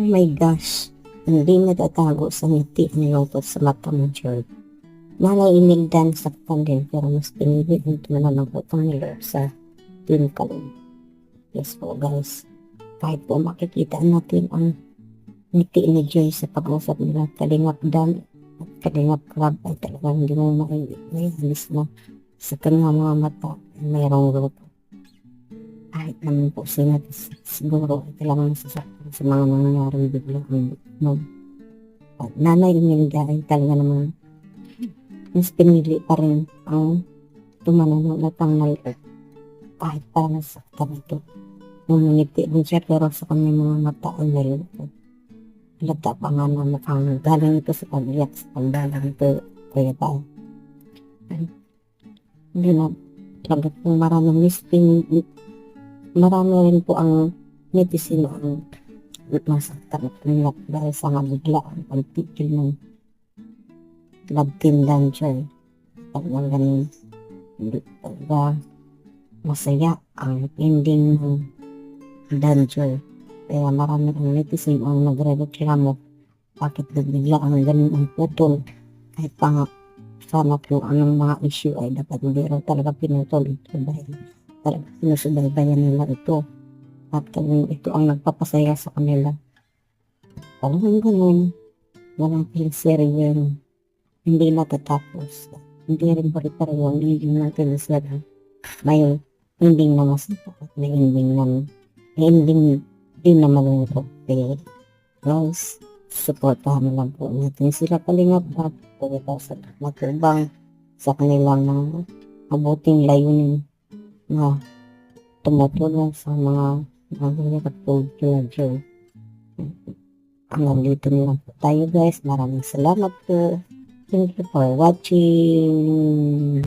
Oh my gosh. Hindi natatago sa ngiti ang lungkot sa mata mo, Joy. Nanainig dan sa din pero mas pinili ang tumalangkot ang nilo sa kalong. Yes po guys. Kahit po makikita natin ang ngiti ni Joy sa pag-usap nila, kalingap dan at kalingap club ay talagang hindi mo may, may halis na sa kanyang mga mata ay mayroong grupo. Kahit naman po sila siguro ay talagang sasaktan sa mga nangyaring biglang no. At nanay Imelda ay talaga naman mas pinili pa rin ang tumanong at ang nalito. Kahit pa nasaktan ito. Numungiti din siya pero sa kanyang mga mata ay nalito. Halata pa nga na mukhang galing ito sa pag-iyak sa pagdalang ito. Kaya pa. Hindi na talaga kung maraming mispin marami rin po ang netizen ang masaktan at umiyak dahil sa nga bigla ang pagpipil ng love team. Talagang ganun, hindi talaga masaya ang ending ng Danjoy. Kaya marami ang netizen ang nagre-reklamo bakit bigla ang ganun ang putol kahit pa nga sana po anong mga issue ay dapat hindi talaga pinutol ito dahil talaga sinusubaybayan nila ito at kung ito ang nagpapasaya sa kanila. Talagang ganun, walang pinseryo yun. Hindi natatapos. Hindi rin pare-pareho ang ending natin sila. May ending na masita at may ending na may ending din na malungkot. Kaya, guys, supportahan na lang po natin sila palingap at pagkita sa matubang sa kanilang mga mabuting layunin na tumutulong sa mga katulad kila Joe. Hanggang dito na po tayo guys. Maraming salamat po. Thank you for watching.